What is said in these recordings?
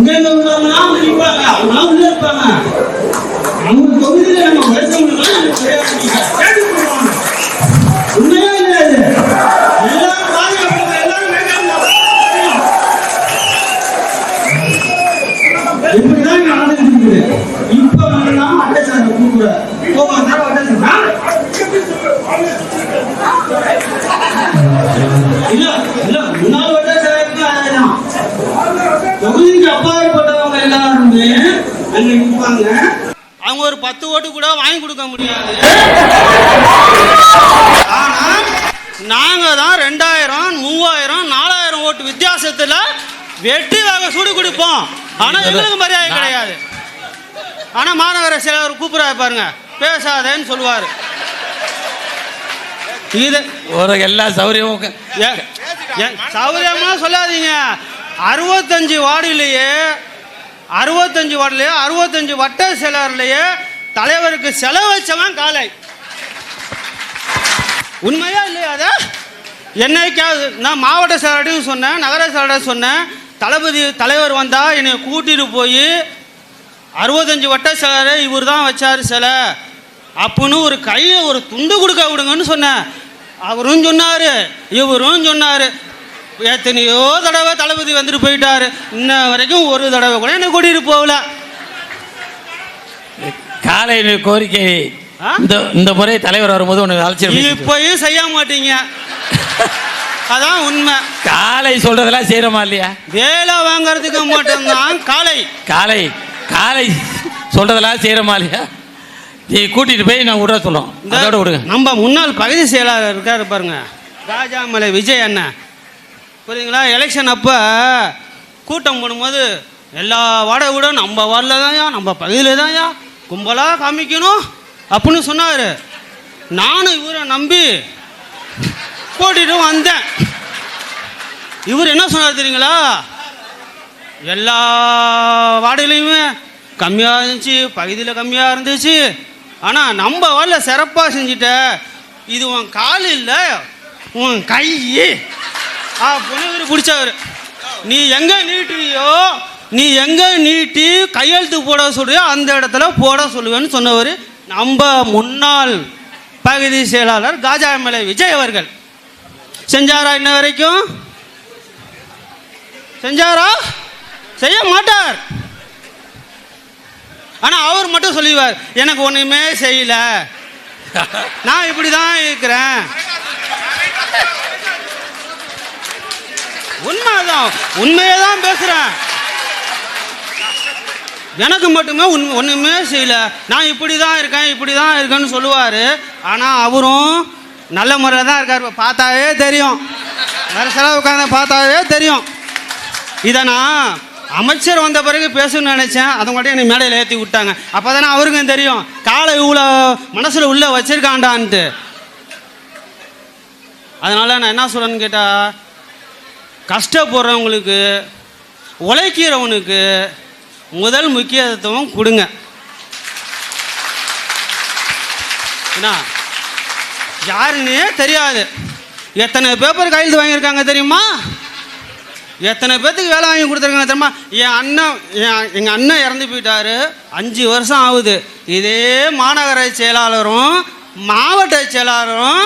அங்கங்க உள்ளவங்கலாம் வந்து நிப்பாங்க உள்ள இருப்பாங்க. அவங்க தொகுதியில நம்ம உழைச்சவங்கலாம் உண்மையா இப்படிதான் நடந்துட்டு இருக்குது. இப்ப அப்பாற்பட்டவங்க எல்லாருமே அங்க நிற்பாங்க அவங்க ஒரு பத்து ஓட்டு கூட வாங்கி கொடுக்க முடியாது. ஆனா நாங்க தான் ரெண்டாயிரம் மூவாயிரம் நாலாயிரம் ஓட்டு வித்தியாசத்துல வெட்டி வாங்க சுடு கொடுப்போம். ஆனா எங்களுக்கு மரியாதை கிடையாது. ஆனா மாநகர செயலர் கூப்பிடாரு பாருங்க. பேசாதேன்னு சொல்லுவாரு. இது ஒரு எல்லா ஏ- சௌகரியமா சொல்லாதீங்க. அறுபத்தஞ்சு வார்டுலேயே அறுபத்தஞ்சு வார்டுலேயே அறுபத்தஞ்சு வட்ட செயலர்லேயே தலைவருக்கு செலவு வச்சவன் காலை. உண்மையா இல்லையா அத? என்னைக்காவது நான் மாவட்ட செயலர்டையும் சொன்னேன் நகர செயலர்டையும் சொன்னேன் தளபதி தலைவர் வந்தால் என்னை கூட்டிட்டு போய் அறுபத்தஞ்சு வட்ட சிலரை இவர் தான் வச்சார் சிலை. அப்புன்னு ஒரு கையை ஒரு துண்டு கொடுக்க விடுங்கன்னு சொன்னேன். அவரும் சொன்னார் இவரும் சொன்னார். எத்தனையோ தடவை தளபதி வந்துட்டு போயிட்டாரு. இன்ன வரைக்கும் ஒரு தடவை கூட என்னை கூட்டிட்டு போகல. காலை கோரிக்கை? இந்த இந்த முறை தலைவர் வரும்போது உனக்கு அழைச்சிட்டு இப்பயும் செய்ய மாட்டீங்க. அதான் உண்மை. காலை சொல்றதெல்லாம் செய்யறோமா இல்லையா? வேலை வாங்குறதுக்கு மட்டும்தான் காலை. காலை காலை சொல்றதெல்லாம் செய்யறோமா இல்லையா? நீ கூட்டிட்டு போய் நான் விட சொல்றோம். அதோட விடுங்க. நம்ம முன்னாள் பகுதி செயலாளர் இருக்காரு பாருங்க. ராஜாமலை விஜய் அண்ணன். புரியுதுங்களா? எலெக்ஷன் அப்போ கூட்டம் போடும்போது எல்லா வாடகை விட நம்ம வார்டில் தான்யா நம்ம பகுதியில் தான்யா கும்பலாக காமிக்கணும் அப்படின்னு சொன்னார். நானும் இவரை நம்பி கூட்டிகிட்டு வந்தேன். இவர் என்ன சொன்னார் தெரியுங்களா? எல்லா வாடகையிலையுமே கம்மியாக இருந்துச்சு பகுதியில் கம்மியாக இருந்துச்சு. ஆனால் நம்ம வார்டில் சிறப்பாக செஞ்சிட்ட இது உன் கால் இல்லை உன் கை. ஆ இவர் பிடிச்சவர் நீ எங்கே நீட்டுவியோ நீ எங்கே நீட்டி கையெழுத்து போட சொல்றியோ அந்த இடத்துல போட சொல்லுவேன்னு சொன்னவர் நம்ம முன்னாள் பகுதி செயலாளர் காஜாமலை விஜய் அவர்கள். செஞ்சாரா இன்ன வரைக்கும்? செஞ்சாரா? செய்ய மாட்டார். ஆனால் அவர் மட்டும் சொல்லுவார் எனக்கு ஒன்றுமே செய்யலை. நான் இப்படி தான் இருக்கிறேன். உண்மைதான். உண்மையை தான் பேசுறேன். எனக்கு மட்டுமே உண் ஒன்றுமே செய்யல. நான் இப்படி தான் இருக்கேன் இப்படி தான் இருக்கேன்னு சொல்லுவார். ஆனால் அவரும் நல்ல முறையில் தான் இருக்கார். பார்த்தாவே தெரியும். வேறு செலவு உட்காந்து பார்த்தாவே தெரியும். இதை நான் அமைச்சர் வந்த பிறகு பேசணும்னு நினச்சேன். அதை மட்டும் எனக்கு மேடையில் ஏற்றி விட்டாங்க. அப்போ தானே அவருக்கும் தெரியும். காலை இவ்வளோ மனசில் உள்ளே வச்சிருக்காண்டான்ட்டு அதனால் நான் என்ன சொல்கிறேன்னு கேட்டால் கஷ்டப்படுறவங்களுக்கு உழைக்கிறவனுக்கு முதல் முக்கியத்துவம் கொடுங்க. என்ன யாருன்னே தெரியாது. எத்தனை பேப்பர் கையெழுத்து வாங்கியிருக்காங்க தெரியுமா? எத்தனை பேர்த்துக்கு வேலை வாங்கி கொடுத்துருக்காங்க தெரியுமா? என் அண்ணன் என் எங்கள் அண்ணன் இறந்து போயிட்டாரு. அஞ்சு வருஷம் ஆகுது. இதே மாநகர செயலாளரும் மாவட்ட செயலாளரும்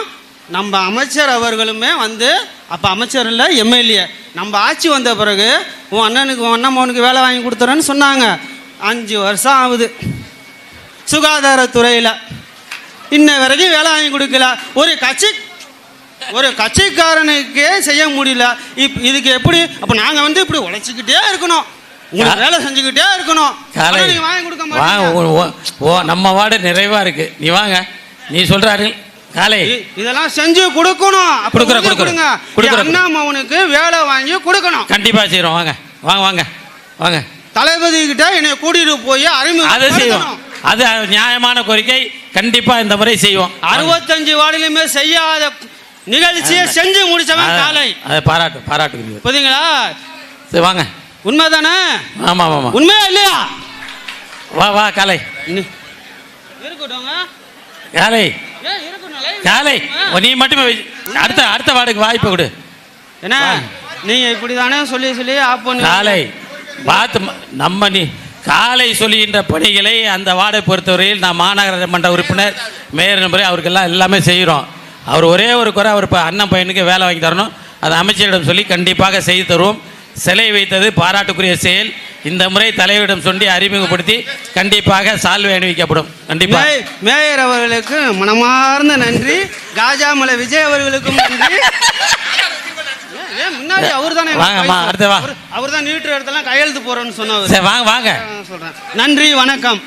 நம்ம அமைச்சர் அவர்களுமே வந்து அப்போ அமைச்சர் இல்லை எம்எல்ஏ. நம்ம ஆட்சி வந்த பிறகு உன் அண்ணனுக்கு உன் அண்ணன் மகனுக்கு வேலை வாங்கி கொடுத்துறேன்னு சொன்னாங்க. அஞ்சு வருஷம் ஆகுது. சுகாதாரத்துறையில். இன்ன வரைக்கும் வேலை வாங்கி கொடுக்கல. ஒரு கட்சி ஒரு கட்சிக்காரனுக்கே செய்ய முடியல. இப் இதுக்கு எப்படி அப்போ நாங்கள் வந்து இப்படி உழைச்சிக்கிட்டே இருக்கணும். வேலை செஞ்சுக்கிட்டே இருக்கணும். வாங்கி கொடுக்க நம்ம வார்டு நிறைவா இருக்கு. நீ வாங்க. நீ சொல்றாரு காலை. இதெல்லாம் செஞ்சு கொடுக்கணும். கொடுங்க. கொடுக்குறோம். என் அண்ணா மகனுக்கு வேலை வாங்கி கொடுக்கணும். கண்டிப்பா செய்றோம். வாங்க வாங்க வாங்க வாங்க. தளபதி கிட்ட என்னை கூட்டிட்டு போய் அதை அறிமுகம் செய்வோம் அது நியாயமான கோரிக்கை. கண்டிப்பா இந்த முறை செய்வோம். அறுபத்தஞ்சு வார்டிலுமே செய்யாத நிகழ்ச்சியை செஞ்சு முடிச்சவன் அத- காலை. அதை பாராட்டு பாராட்டு புரியுங்களா சரி வாங்க. உண்மைதானே? ஆமா ஆமா உண்மையா இல்லையா? வா வா காலை. காலை இருக்கட்டும் live காலை. நீ மட்டுமே அடுத்த அடுத்த வார்டுக்கு வாய்ப்பு கொடு. என்ன? நீங்க இப்படி தானே சொல்லி சொல்லி ஆப் பண்ணி காலை பார்த்து நம்ம நீ காலை சொல்லுகின்ற பணிகளை அந்த வார்டை பொறுத்தவரையில் நான் மாநகர மன்ற உறுப்பினர் மேயர் முறை அவருக்கெல்லாம் எல்லாமே செய்கிறோம். அவர் ஒரே ஒரு குறை அவர் இப்போ அண்ணன் பையனுக்கு வேலை வாங்கி தரணும். அதை அமைச்சரிடம் சொல்லி கண்டிப்பாக செய்து தருவோம். சிலை வைத்தது பாராட்டுக்குரிய செயல். இந்த முறை தலைவரிடம் சொல்லி அறிமுகப்படுத்தி கண்டிப்பாக சால்வை அணிவிக்கப்படும். கண்டிப்பாக மே- மேயர் அவர்களுக்கு மனமார்ந்த நன்றி. காஜாமலை விஜய் அவர்களுக்கும் நன்றி. முன்னாடி அவர் தானே வாங்கம்மா, அடுத்து வா. அவர் தான் நீட்டுற இடத்துல கையெழுத்து போறேன்னு சொன்னவர் வாங்க வாங்க. சொல்றேன். நன்றி வணக்கம்.